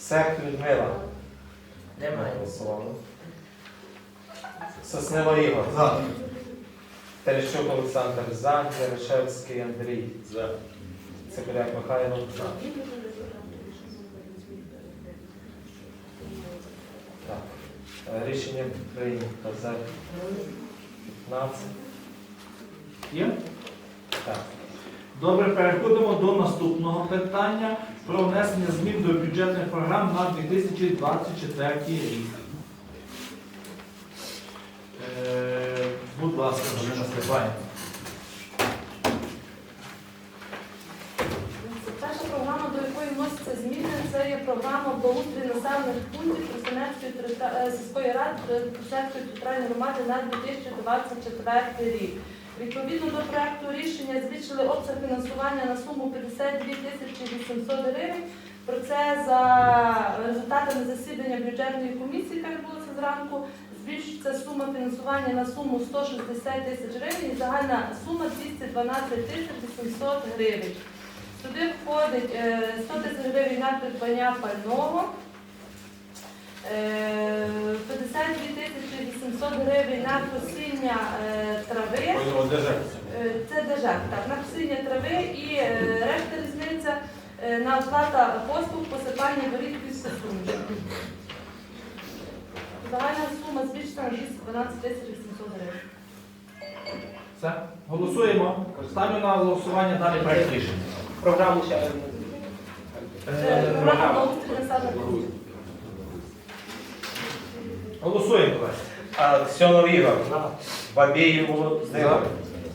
Сек Людмила. Немає. Голосували. Соснило Ігор. За. Терещук Олександр за. Ярошевський Андрій. За. Цикуляк Михайло. За. Так. Е, Рішення прийнято за 15. Є? Так. Добре, переходимо до наступного питання про внесення змін до бюджетних програм на 2024 рік. Е, будь ласка, Галина Степанівна. Перша програма, до якої вносяться зміни, це є програма благоустрій населених пунктів Тростянецької е, сільської ради Тростянецької територіальної громади на 2024 рік. Відповідно до проекту рішення збільшили обсяг фінансування на суму 52 тисячі 800 гривень. Про це за результатами засідання бюджетної комісії, яка відбулася зранку, збільшується сума фінансування на суму 160 тисяч гривень і загальна сума 212 тисяч 800 гривень. Туди входить е, 100 тисяч гривень на придбання пального, е, 52 тисячі 800 гривень на косіння е, трави. Е, Це держак, так, на косіння трави і е, решта різниця е, на оплата послуг посипання воріт після суміші. Загальна сума збільшена на 212 тисяч 800 гривень. Все. Голосуємо. Ставлю на голосування далі проект рішення. Програму ще Е, Е, Програма населених пунктів. Голосуємо, колеги. Аксьонов Ігор. Бабій Володимир.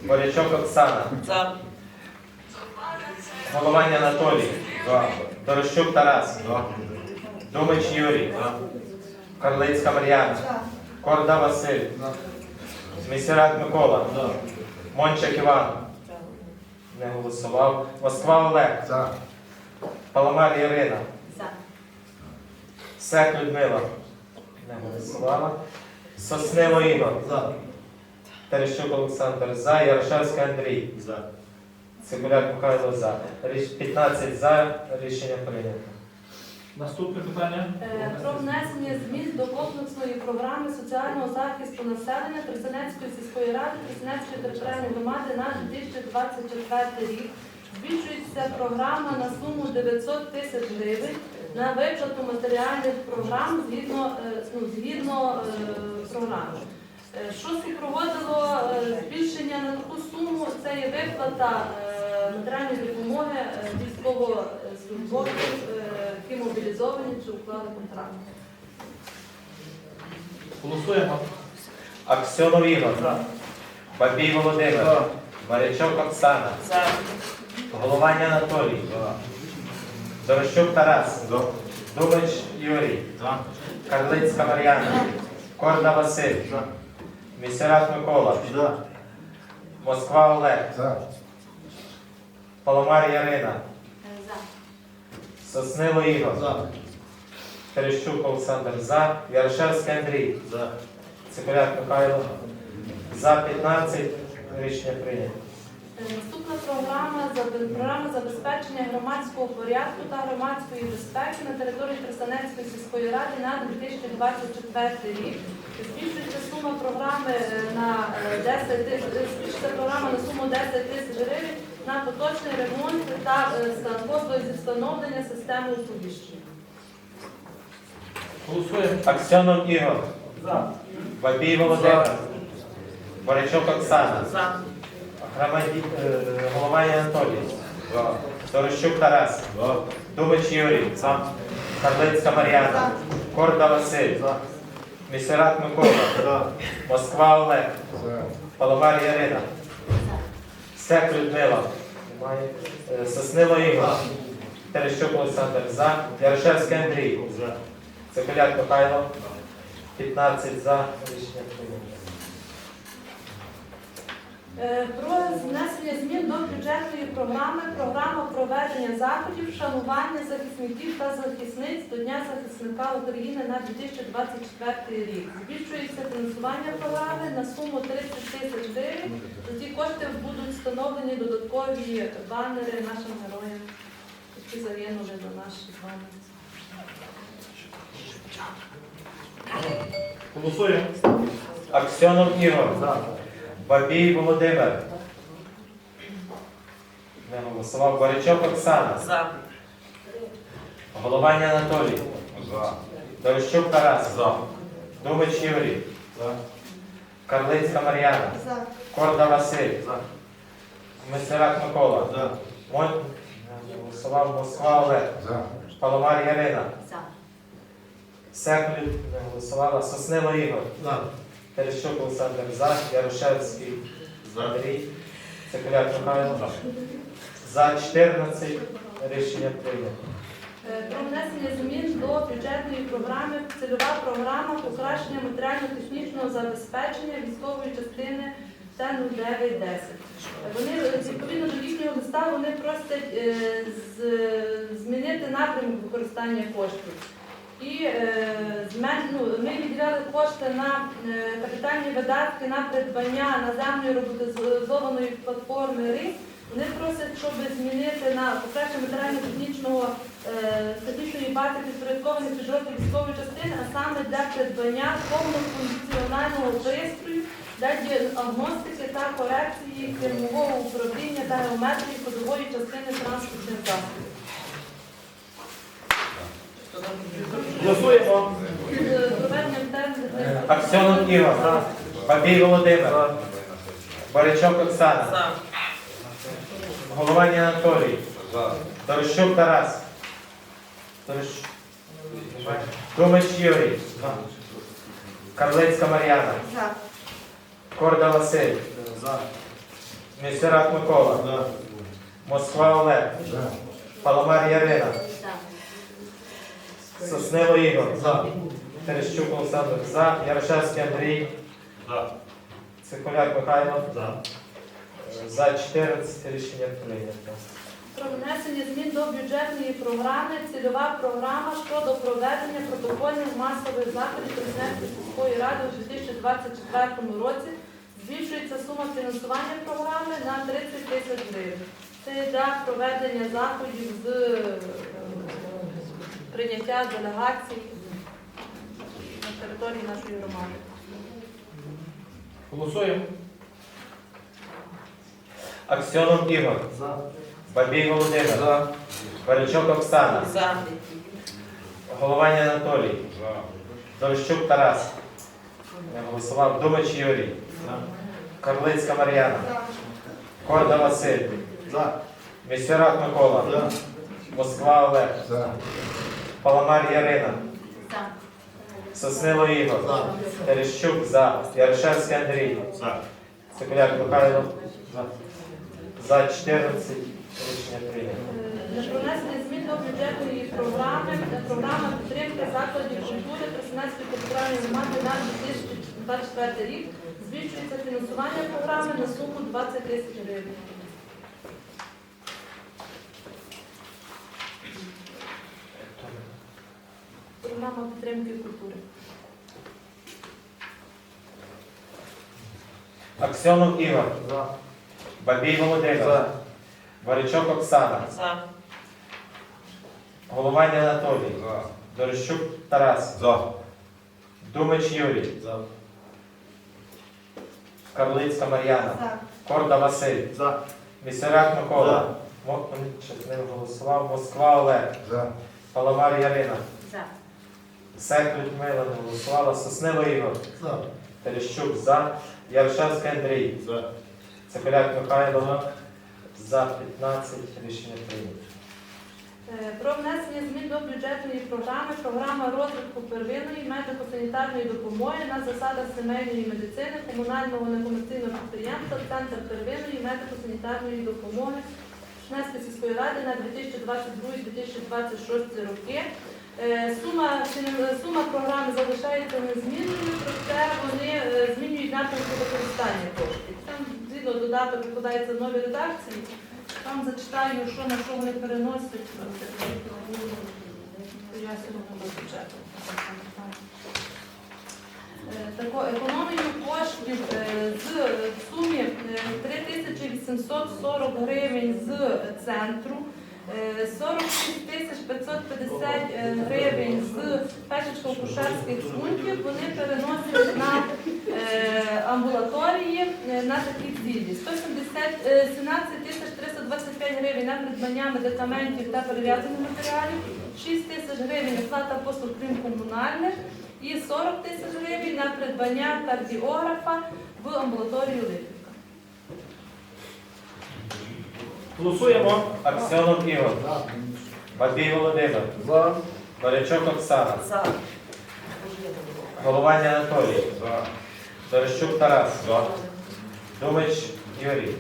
Борячок Оксана. За. Головань Анатолій. Дорощук Тарас. Думич Юрій. Карлицька Мар'яна. Корда Василь. Місірак Микола. Мончик Іван. Не голосував. Москва Олег. За. Паламар Ірина. За. Сек Людмила. Не голосувала. Соснило Ігор. За. Терещук Олександр за. Ярошевський Андрій. За. Цибуляк Михайло за. Ріш- 15 за. Рішення прийнято. Наступне питання. Е, Про внесення змін до комплексної програми соціального захисту населення Тростянецької сільської ради Тростянецької територіальної громади на 2024 рік. Збільшується програма на суму 900 тисяч гривень на виплату матеріальних програм згідно, е, ну, згідно е, програми. Е, Що супроводило збільшення на таку суму? Це є виплата матеріальної допомоги військовослужбовців, які мобілізовані чи уклали контракт. Голосуємо. Аксьонов Ігор. Бабій Володимир. Марячок Оксана. За. Головань Анатолій. Дорощук Тарас. Думич Юрій. Карлицька Мар'яна. Корда Василь. Місірак Микола. Москва Олег. За. Паламар Ярина. За. Соснило Ігор. За. Терещук Олександр за. Ярошевський Андрій. За. Цикуляк Михайло. За 15. Рішення прийнято. Е, Наступна програма програма забезпечення громадського порядку та громадської безпеки на території Тростянецької сільської ради на 2024 рік. Збільшується сума програми е, на е, 10 е, збільшується програма на суму 10 тисяч гривень на поточний ремонт та послуги зі встановлення системи оповіщення. Голосуємо. Аксьонов Ігор. За. Бабій Володимир. Борячок Оксана. За. Громаді... е, Головань Анатолій. Дорощук Тарас. Думич Юрій. Карлицька Мар'яна. Корда Василь. Місірак Микола. Москва Олег. Паламар Ярина. Сек Людмила. Е, Соснило Ігор. Терещук Олександр за. Ярошевський Андрій. Цикуляк Михайло. 15 за. Рішення прийнято. Е, Про внесення змін до бюджетної програми, програма проведення заходів, шанування захисників та захисниць до Дня захисника України на 2024 рік. Збільшується фінансування програми на суму 30 тисяч гривень. За ці кошти будуть встановлені додаткові банери нашим героям, які загинули за наші з вами Голосуємо. Аксьонов Ігор. За. Бабій Володимир. Не голосував. Борячок Оксана. За. Голованя Анатолій. За. Дорощук Тарас. За. Думич Юрій. За. Карлицька Мар'яна. За. Корда Василь. За. Месерак Микола. За. Мон... Не голосував. Москва Олег. За. Паламар Ярина. За. Секлі не голосувала. Соснило Ігор. За. Терещук Олександр За. Ярошевський. Андрій. Цикуляк Михайло. За 14 рішення прийнято. Е, Про внесення змін до бюджетної програми цільова програма покращення матеріально-технічного забезпечення військової частини Т-0910. Вони відповідно до їхнього листа вони просять е, з- змінити напрямок використання коштів. І е, ну, ми відділяли кошти на е, капітальні видатки на придбання наземної роботизованої платформи РИС. Вони просять, щоб змінити на покращення матеріально-технічного е, технічної бази підпорядкованих підрозділів військової частини, а саме для придбання повнофункціонального пристрою для діагностики та корекції кермового управління та геометрії ходової частини транспортних засобів. Голосуємо. Аксьонов Ігор. Бабій Володимир. Борячок Оксана. За. Голованя Анатолій. За. Дорощук Тарас. Дорощ... Думич Юрій. Карлицька Мар'яна. За. Корда Василь. За. Місерак Микола. За. Москва Олег. За. Паламар Ярина. За. Соснило Ігор. За. Терещук Олександр. За. Ярошевський Андрій. За. Цикуляк Михайло. За. За 14 рішення прийнято. Про внесення змін до бюджетної програми цільова програма щодо проведення протокольних масових заходів Президентської сільської ради у 2024 році. Збільшується сума фінансування програми на 30 тисяч гривень. Це для проведення заходів з прийняття делегацій на території нашої громади. Голосуємо. Аксьонов Ігор. За. Бабій Володимир. За. Борячок Оксана. За. Голованя Анатолій. За. Дорощук Тарас. Не голосував. Думач Юрій. Карлицька Мар'яна. Корда Василь. За. Місерак Микола. За. Москва Олег. За. Паламар Ярина. За. Соснило Ігор. За. Терещук за. Ярошевський Андрій. За. Цикуляк Михайло. За 14 рішення прийнято. Для пронесення змін до бюджетної програми програма підтримки закладів культури Тростянецької територіальної громади на 2024 рік збільшується фінансування програми на суму 20 тисяч гривень. Програма підтримки культури. Аксьонов Ігор. За. Бабій Володимир. За. Борячок Оксана. За. Голованя Анатолій. За. Дорощук Тарас. За. Думач Юрій. За. Карлицька Мар'яна. Корда Василь. За. Місерак Микола. Мо- щось голосував. Москва Олег. За. За. Паламар Ярина. Сек Людмила не голосувала. Соснило Ігор. За. Терещук за. Ярошевський Андрій. За. Цепеляк Михайло. За 15 рішення прийнято. Е, Про внесення змін до бюджетної програми, програма розвитку первинної медико-санітарної допомоги на засадах сімейної медицини комунального некомерційного підприємства Центр первинної медико-санітарної допомоги Шнецької сільської ради на 2022-2026 роки. Е, Сума, сума програми залишається незмінною, проте вони е, змінюють напрямку використання коштів. Там згідно додаток викладається в новій редакції. Там зачитаю, що на що вони переносять. Е, Тако, економію коштів е, з сумі е, 3840 гривень з центру Е, 46 тисяч 550 е, гривень з Пешечко-Кушарських пунктів вони переносять на е, амбулаторії е, на такі цілі. 170, е, 17 тисяч 325 гривень на придбання медикаментів та перев'язаних матеріалів, 6 тисяч гривень оплата послуг крім комунальних і 40 тисяч гривень на придбання кардіографа в амбулаторію Липівка. Голосуємо. Аксьонов Ігор. Бабій Володимир. Борячок Оксана. Головання Анатолій. Дорощук Тарас. Думич Юрій.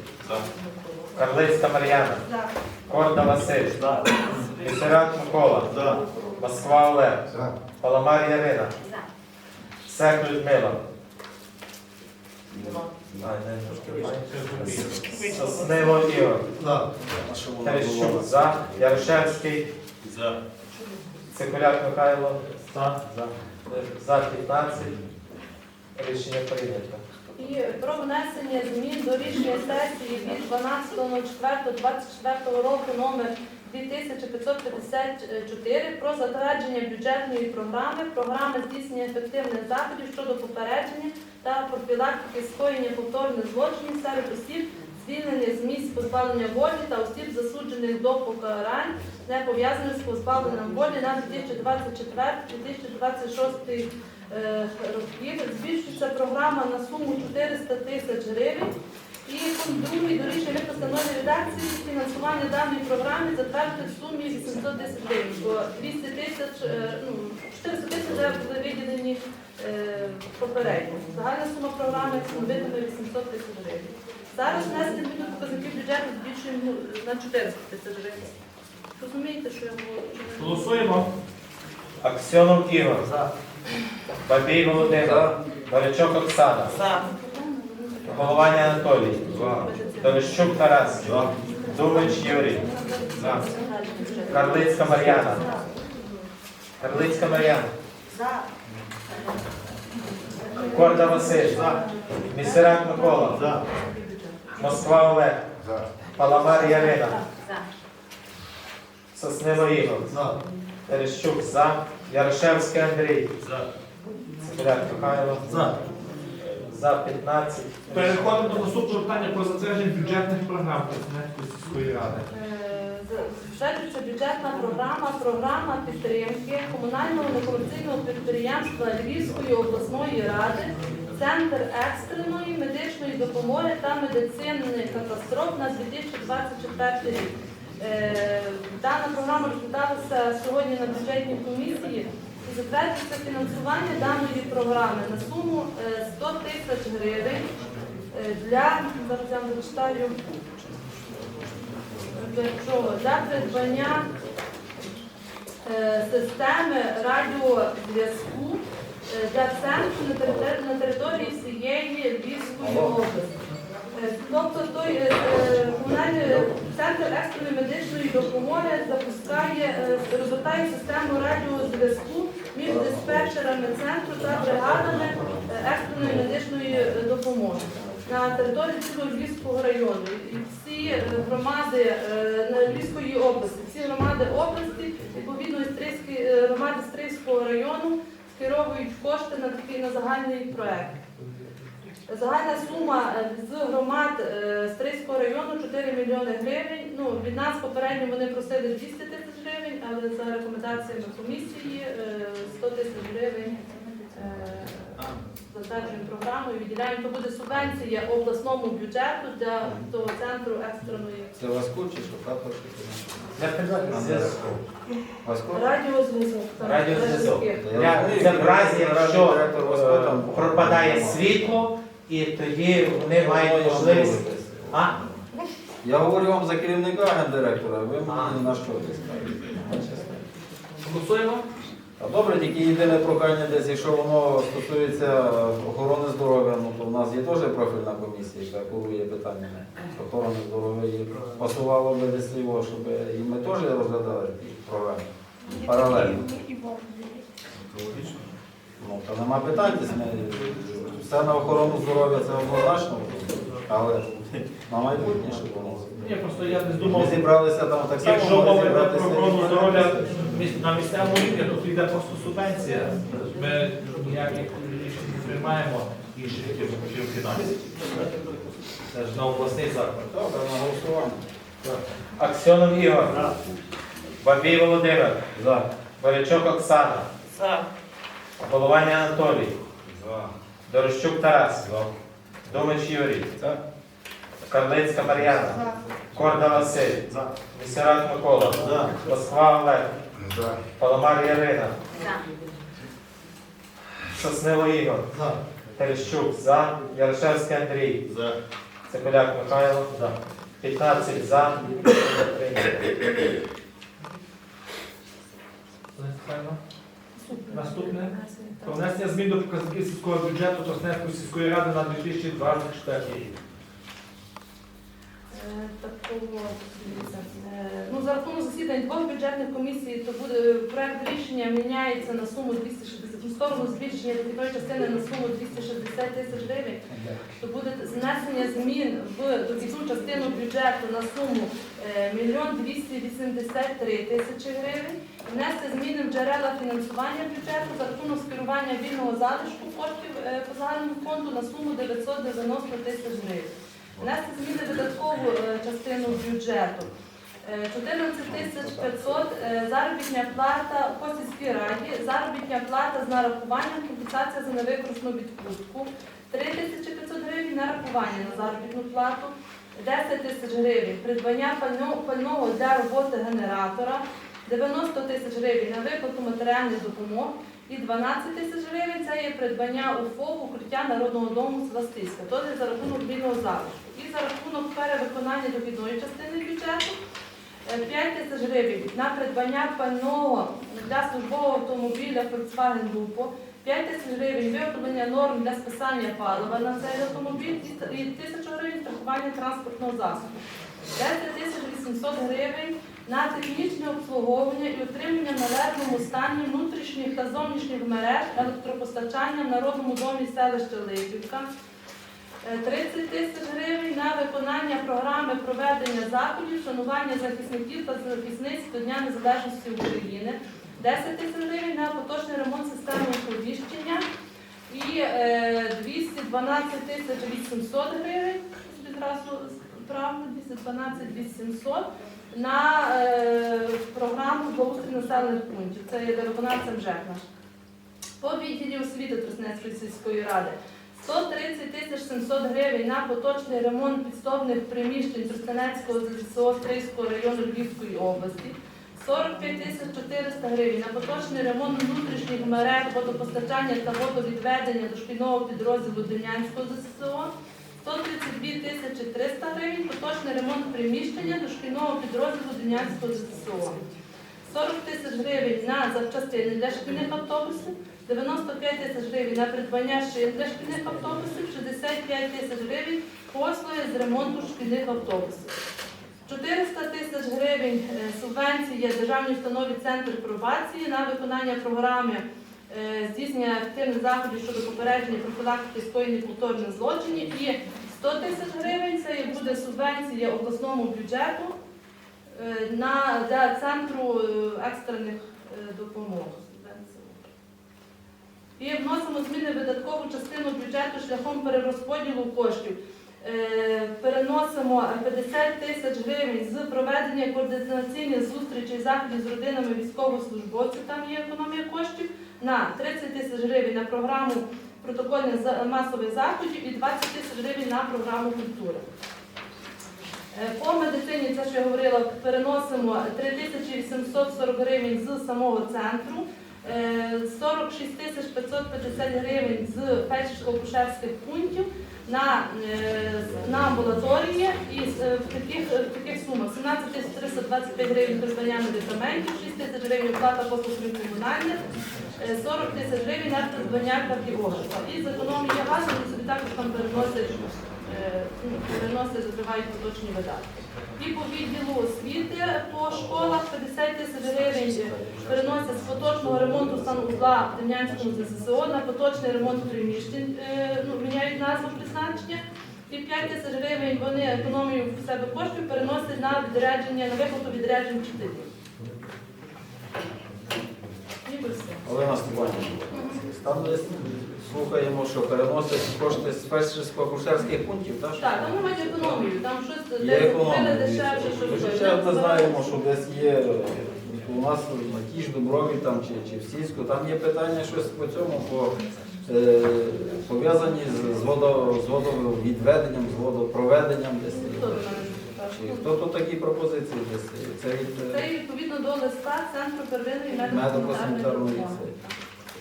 Карлицька Мар'яна. Корда Василь. Місерат Микола. Москва Олег. Паламар Ярина. Сек Людмила. А, не, не. Ігор. Терещук за. Ярошевський. Цикуляк Михайло. За. За 15. Рішення прийнято. І про внесення змін до рішення сесії від 12.04.24 року номер 2554 про затвердження бюджетної програми, програми здійснення ефективних заходів щодо попередження та профілактики скоєння повторних злочинів серед осіб, звільнених з місць позбавлення волі та осіб, засуджених до покарань, не пов'язаних з позбавленням волі на 2024-2026 е, років. Збільшується програма на суму 400 тисяч гривень. І пункт другий до рішення постанови редакції фінансування даної програми затвердити в сумі 810 гривень, бо 200 тисяч, е, ну, 400 тисяч вже були виділені е, попередньо. Загальна сума програми становитиме 800 тисяч гривень. Зараз змін до показників бюджету збільшуємо на 400 тисяч гривень. Розумієте, що я говорю? Голосуємо. Аксьонов Ігор. Бабій Володимир. Борячок Оксана. Головання Анатолій. Дорощук Тарас. Думич Юрій. Карлицька Мар'яна. Карлицька Мар'яна. Корда Василь. Місерак Микола. Москва Олег. Паламар Ярина. Соснило Ігор. Терещук за. Ярошевський Андрій. Цикуляк Михайло. За. За 15. Переходимо до наступного питання про затвердження бюджетних програм сільської ради. Е, Затверджується бюджетна програма, програма підтримки комунального некомерційного підприємства Львівської обласної ради, Центр екстреної медичної допомоги та медицини катастроф на 2024 рік. Е, Дана програма розглядалася сьогодні на бюджетній комісії і затверджується фінансування даної програми на суму е, 100 тисяч гривень е, для зараз я вам зачитаю для чого? Для придбання е, системи радіозв'язку е, для центру на території всієї Львівської області. Е, Тобто той е, е, комунальний центр екстреної медичної допомоги запускає, розгортає систему радіозв'язку між диспетчерами центру та бригадами екстреної медичної допомоги на території цілого Львівського району. І всі громади Львівської області, всі громади області, відповідно громади Стрийського району скеровують кошти на такий на загальний проект. Загальна сума е, з громад е, Стрийського району 4 мільйони гривень. Ну, від нас попередньо вони просили 200 тисяч гривень, але за рекомендаціями комісії е, 100 тисяч гривень е, затверджуємо програму і виділяємо. То буде субвенція обласному бюджету для того центру екстреної Це Васько чи що? Придбання зв'язку. Радіозв'язок. Радіозв'язок. Це в разі, якщо е, пропадає світло, і тоді вони мають можливість. А? Я говорю вам за керівника гендиректора, ви мені на що скажете? Голосуємо. А добре, тільки єдине прохання десь, якщо воно стосується охорони здоров'я, ну то в нас є теж профільна комісія, яка курує питання охорони здоров'я. І пасувало би десь його, щоб і ми теж розглядали ті програми паралельно. Ну, то нема питань, десь ми все на охорону здоров'я це однозначно, але на майбутнє, щоб воно. Ні, просто я не Ми зібралися там так само. якщо мова йде про охорону здоров'я міс- на місцевому рівні, то тут йде просто субвенція. Ми ніяких рішень не приймаємо інших крім фінансів. Це ж на обласний заклад. Добре, на голосування. Аксьонов Ігор. Бабій Володимир. За. Борячок Оксана. За. Головання Анатолій. Дорощук Тарас. Думач Юрій. За. Карлицька Мар'яна. Корда Василь. Місерак Микола. За. Москва Олег. Паламар Ярина. За. Соснило Ігор. За. Терещук за. Ярошевський Андрій. За. Цикуляк Михайло. 15 за. Прийнято. Наступне. Про внесення змін до показників сільського бюджету Тоснецької сільської ради на 2024 рік. Е, Такого, е, ну, за рахунок засідань двох бюджетних комісій, то буде проект рішення міняється на суму 260, в збільшення дохідної частини на суму 260 тисяч гривень, то буде знесення змін в дохідну частину бюджету на суму е, мільйон 283 тисячі гривень, внести зміни в джерела фінансування бюджету за рахунок скерування вільного залишку коштів е, по загальному фонду на суму 990 тисяч гривень. Внести зміни в видаткову е, частину бюджету. Е, 14 тисяч 500 е, заробітня плата по сільській раді, заробітня плата з нарахуванням компенсація за невикористану відпустку, 3 тисячі 500 гривень нарахування на заробітну плату, 10 тисяч гривень придбання пального для роботи генератора, 90 тисяч гривень на виплату матеріальних допомог і 12 тисяч гривень це є придбання УФО укриття Народного дому Свастиська, то є за рахунок вільного залишку. І за рахунок перевиконання дохідної частини бюджету 5 тисяч гривень на придбання пального для службового автомобіля Volkswagen Lupo, 5 тисяч гривень виготовлення норм для списання палива на цей автомобіль і 1000 гривень страхування транспортного засобу. 10 тисяч 800 гривень на технічне обслуговування і утримання в належному стані внутрішніх та зовнішніх мереж електропостачання в Народному домі селища Липівка. Е, 30 тисяч гривень на виконання програми проведення заходів, шанування захисників та захисниць до Дня Незалежності України. 10 тисяч гривень на поточний ремонт системи оповіщення і е, 212 тисяч 800 гривень відразу правильно 212 800 на е, програму благоустрій населених пунктів. Це є виконавцем ЖЕК наш. По відділі освіти Троснецької сільської ради 130 тисяч 700 гривень на поточний ремонт підсобних приміщень Тростянецького ЗСО Стрийського району Львівської області. 45 тисяч 400 гривень на поточний ремонт внутрішніх мереж водопостачання та водовідведення дошкільного підрозділу Дем'янського ЗСО. 132 тисячі 300 гривень поточний ремонт приміщення дошкільного підрозділу Дем'янського ЗСО. 40 тисяч гривень на запчастини для шкільних автобусів, 95 тисяч гривень на придбання шин для шкільних автобусів, 65 тисяч гривень послуги з ремонту шкільних автобусів. 400 тисяч гривень е, субвенції державній установі Центр пробації на виконання програми е, здійснення активних заходів щодо попередження профілактики скоєння повторних злочинів і 100 тисяч гривень це буде субвенція обласному бюджету е, на для центру екстрених допомог. І вносимо зміни в видаткову частину бюджету шляхом перерозподілу коштів. Е, Переносимо 50 тисяч гривень з проведення координаційних зустрічей заходів з родинами військовослужбовців, там є економія коштів, на 30 тисяч гривень на програму протокольних масових заходів і 20 тисяч гривень на програму культури. Е, По медицині, це що я говорила, переносимо 3840 гривень з самого центру, 46 тисяч 550 гривень з фельдшерсько-акушерських пунктів на, е, на амбулаторії і е, в таких, в таких сумах 17 тисяч 325 гривень придбання медикаментів, 6 тисяч гривень оплата послуг комунальних, е, 40 тисяч гривень на придбання кардіографа. І з економії газу вони собі також там переносять е, ну, переносять, закривають поточні видатки. І по відділу освіти школах 50 переносять з поточного ремонту санузла в Дем'янському ЗСО на поточний ремонт приміщень, ну, міняють назву призначення. І 5 тисяч гривень вони економію в себе коштів переносять на відрядження, на виплату відряджень вчителів. Олена Степанівна, десь слухаємо, що переносять кошти з фельдшерсько-акушерських пунктів, так? Так, там немає економію, там щось Є десь економія. дешевше, Ми вже. ще ми знаємо, що десь є у нас на тій ж Дуброві там, чи, чи в Сільську, там є питання щось по цьому, по, е, пов'язані з, з, водо, з водовідведенням, з водопроведенням десь. Хто? Чи тут такі пропозиції десь? Це від Це е, відповідно до листа Центру первинної медико-санітарної.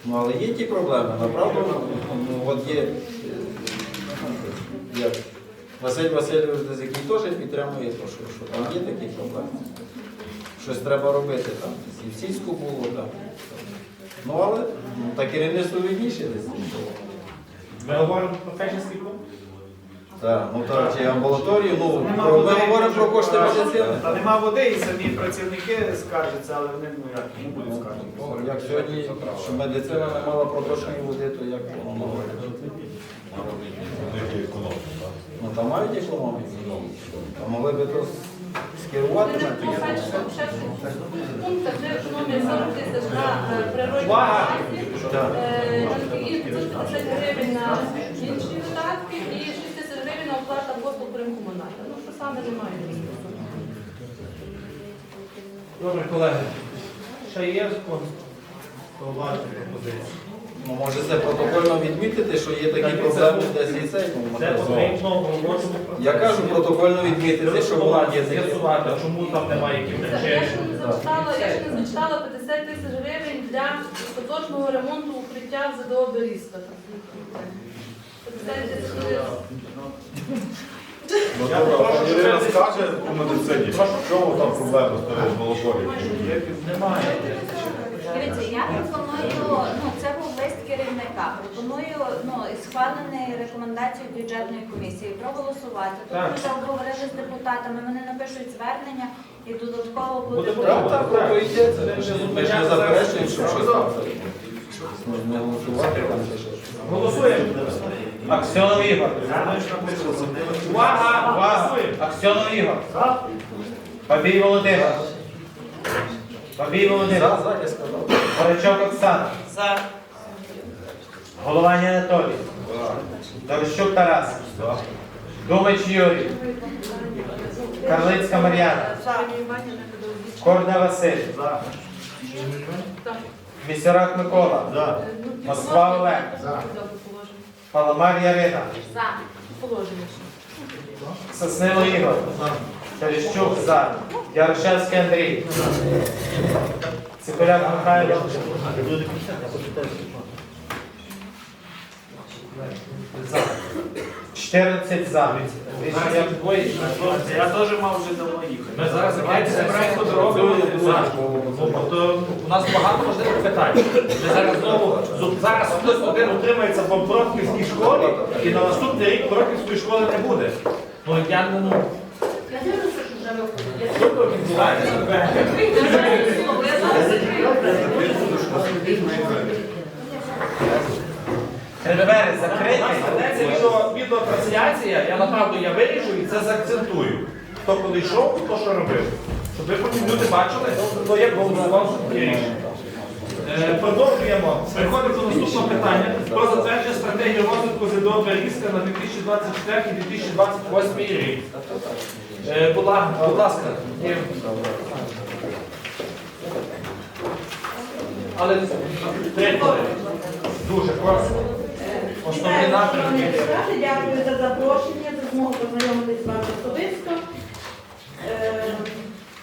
Ну, але є ті проблеми, направду, ну, от є, е, як Василь Васильович, десь, який теж підтримує, то, що, що там є такі проблеми. Щось треба робити там. І в сільську було так. Ну, але ну, та керівництво видніше десь. Ми говоримо про фельдшерський пункт? Так, ну так, чи амбулаторію, ну, про, ми говоримо про кошти медицини. Та нема води, і самі працівники скаржаться, але вони ну як не будуть скаржитися. Ну, Як сьогодні, що медицина не мала проточної води, то як воно могло бути? Ну там мають економіку. А могли би то скерувати на першому пунктах, де економія 40 тисяч на е, природні Увага! Так. е, і 550 гривень на інші видатки і 6 тисяч гривень на оплата послуг комунальна. Ну, що саме немає. Добре, колеги. Ще є зауваження пропозиції? Ну може це протокольно відмітити, що є такі проблеми десь і цей. ну, Це потрібно в робочому процесі. Я кажу протокольно відмітити, що воно є з'ясувати, чому там немає яких Я причин. ще не зачитала, я ще не зачитала 50 тисяч гривень для поточного ремонту укриття в ЗДО Берізка. 50 тисяч гривень. Ну, добре, а пані Ірина скаже по медицині, в чому там проблема з тою молокорією? Немає. Дивіться, я пропоную, ну це був лист керівника. Пропоную ну схвалений рекомендацію бюджетної комісії проголосувати. Тут ми обговорили з депутатами. Вони напишуть звернення і додатково буде. Так, так, йдеться. Ми ж не заперечуємо, щось там. Там чи щось. Голосуємо. Аксьонов Ігор. Увага! Увага! Аксьонов Ігор. Бабій Володимир. Бабій Володимир. Горячок Оксана. За. Голованя Анатолій. Дорощук Тарас. Думач Юрій. Карлицька Мар'яна. Корда Василь. Так. Місерак Микола. Москва Олег. Паламар Ярина. За. Положення ще. Соснило Ігор. Терещук за. Ярошевський Андрій. Цикуляк Михайло. За. 14 за. Я теж мав вже давно їхати. Ми зараз закінчиться проєкту дороги. Тобто у нас багато важливих питань. Ми зараз знову зараз хтось один утримається в Бродківській школі, і на наступний рік Бродківської школи не буде. Ну я не ну. Відбувається? Двері закриті. Ведеться відео, відеотрансляція, я направду я виріжу і це заакцентую. Хто куди йшов, хто що робив. Щоб ви потім люди бачили, хто як голосував рішення. Е, Продовжуємо. Переходимо до наступного питання про затвердження стратегії розвитку ЗДО Берізка на 2024-2028 рік. Е, Будь ла- будь ласка, але три. Дуже просто. Ради, Дякую за запрошення, за змогу познайомитися з вами особисто. Е,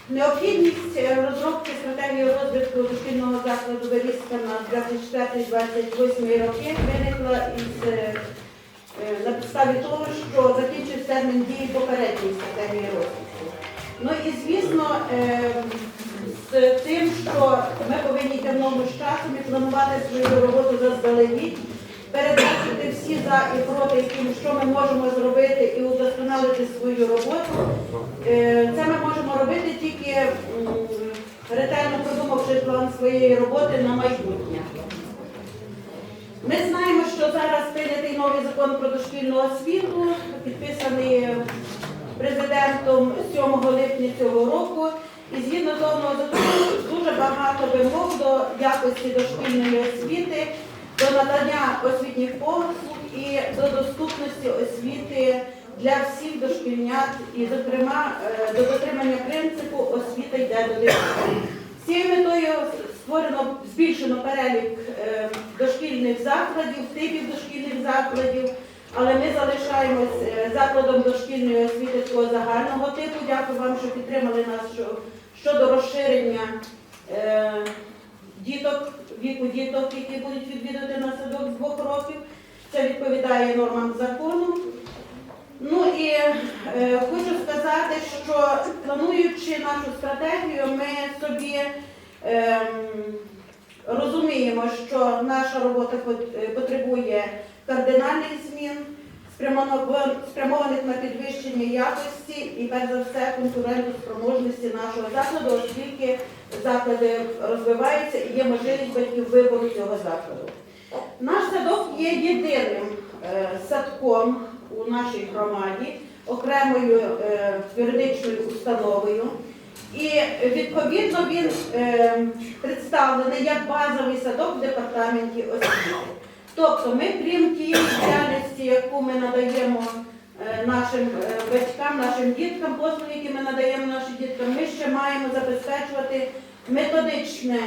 Необхідність е, розробки стратегії розвитку дошкільного закладу Берізка на 24-28 роки виникла із е, на підставі того, що закінчився термін дії попередньої стратегії розвитку. Ну і звісно, з тим, що ми повинні йти в ногу з часом і планувати свою роботу заздалегідь, передбачити всі за і проти, і що ми можемо зробити і удосконалити свою роботу. Е, це ми можемо робити тільки ретельно продумавши план своєї роботи на майбутнє. Ми знаємо, що зараз прийнятий новий закон про дошкільну освіту, підписаний президентом 7 липня цього року. І згідно з одного закону дуже багато вимог до якості дошкільної освіти до надання освітніх послуг і до доступності освіти для всіх дошкільнят, і, зокрема, е, до дотримання принципу освіта йде до дитини. З цією метою створено збільшено перелік е, дошкільних закладів, типів дошкільних закладів, але ми залишаємось е, закладом дошкільної освіти такого загального типу. Дякую вам, що підтримали нас щодо розширення діток, віку діток, які будуть відвідувати на садок з двох років. Це відповідає нормам закону. Ну і е, хочу сказати, що плануючи нашу стратегію, ми собі ем, розуміємо, що наша робота е, потребує кардинальних змін, спрямованих на підвищення якості і, перш за все, конкурентоспроможності нашого закладу, оскільки заклади розвиваються і є можливість батьків вибору цього закладу. Наш садок є єдиним е, садком у нашій громаді, окремою е, юридичною установою. І відповідно він е, представлений як базовий садок в департаменті освіти. Тобто ми, крім тієї діяльності, яку ми надаємо е, нашим е, батькам, нашим діткам, послуги, які ми надаємо нашим діткам, ми ще маємо забезпечувати методичне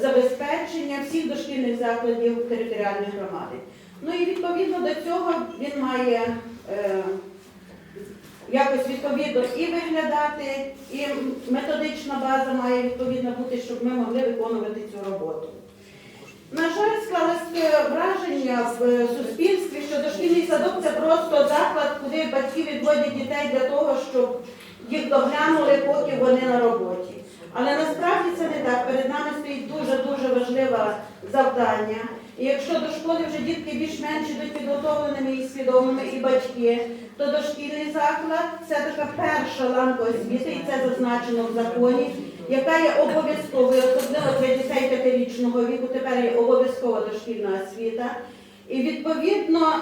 забезпечення всіх дошкільних закладів територіальної громади. Ну і відповідно до цього він має е, якось відповідно і виглядати, і методична база має відповідно бути, щоб ми могли виконувати цю роботу. На жаль, склалося враження в суспільстві, що дошкільний садок це просто заклад, куди батьки відводять дітей для того, щоб їх доглянули, поки вони на роботі. Але насправді це не так. Перед нами стоїть дуже-дуже важливе завдання. І якщо до школи вже дітки більш-менш ідуть підготовленими і свідомими, і батьки, то дошкільний заклад це така перша ланка освіти, і це зазначено в законі, яка є обов'язковою, особливо для дітей п'ятирічного віку, тепер є обов'язкова дошкільна освіта. І відповідно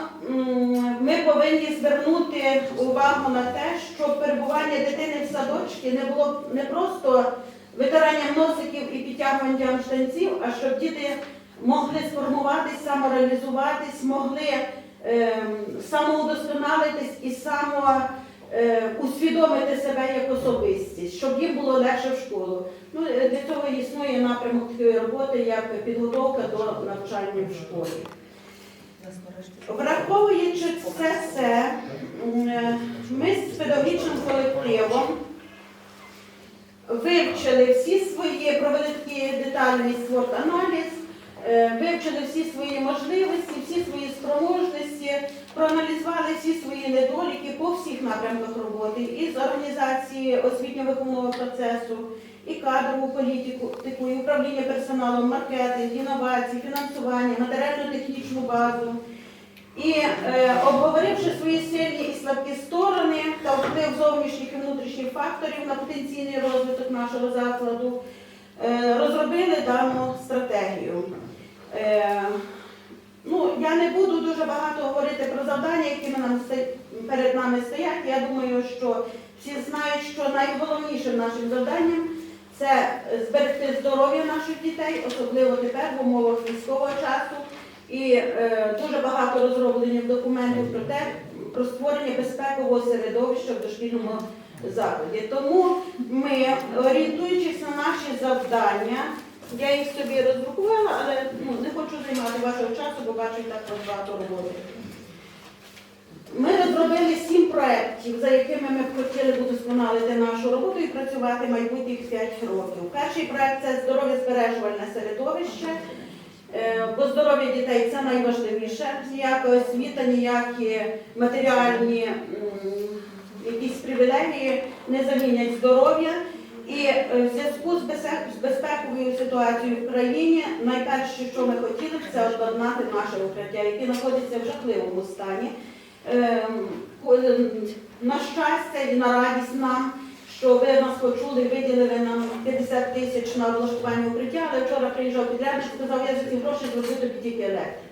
ми повинні звернути увагу на те, щоб перебування дитини в садочці не було не просто витиранням носиків і підтягуванням штанців, а щоб діти могли сформуватись, самореалізуватись, могли ем, самоудосконалитись і само е, усвідомити себе як особистість, щоб їм було легше в школу. Ну, е, для цього існує напрямок роботи, як підготовка до навчання в школі. Враховуючи це все, е, ми з педагогічним колективом вивчили всі свої, провели такий детальний свот-аналіз, е, вивчили всі свої можливості, всі свої спроможності, проаналізували всі свої недоліки по всіх напрямках роботи і з організації освітньо-виховного процесу, і кадрову політику, і управління персоналом, маркетинг, інновації, фінансування, матеріально-технічну базу. І е, обговоривши свої сильні і слабкі сторони та вплив зовнішніх і внутрішніх факторів на потенційний розвиток нашого закладу, е, розробили дану стратегію. Е, ну, я не буду дуже багато говорити про завдання, які нам перед нами стоять. Я думаю, що всі знають, що найголовнішим нашим завданням це зберегти здоров'я наших дітей, особливо тепер в умовах військового часу. І е, дуже багато розроблених документів про те, про створення безпекового середовища в дошкільному закладі. Тому ми, орієнтуючись на наші завдання, я їх собі роздрукувала, але ну, не хочу займати вашого часу, бо бачу так багато роботи. Ми розробили сім проєктів, за якими ми б хотіли удосконалити нашу роботу і працювати майбутніх 5 років. Перший проєкт це здоров'я збережувальне середовище. Е, Бо здоров'я дітей це найважливіше. Ніяка освіта, ніякі матеріальні якісь привілегії не замінять здоров'я. І е, в зв'язку з безпековою ситуацією в країні найперше, що ми хотіли, це обладнати наше укриття, яке знаходиться в жахливому стані. Ем, На щастя і на радість нам, що ви нас почули, виділили нам 50 тисяч на облаштування укриття, але вчора приїжджав підрядник, сказав, я за ці гроші зроблю тобі тільки електрику.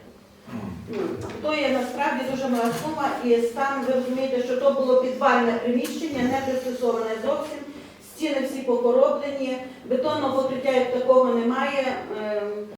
Ну, То є насправді дуже мала сума, і стан, ви розумієте, що то було підвальне приміщення, не пристосоване зовсім. Стіни всі покороблені, бетонного покриття як такого немає. Ем,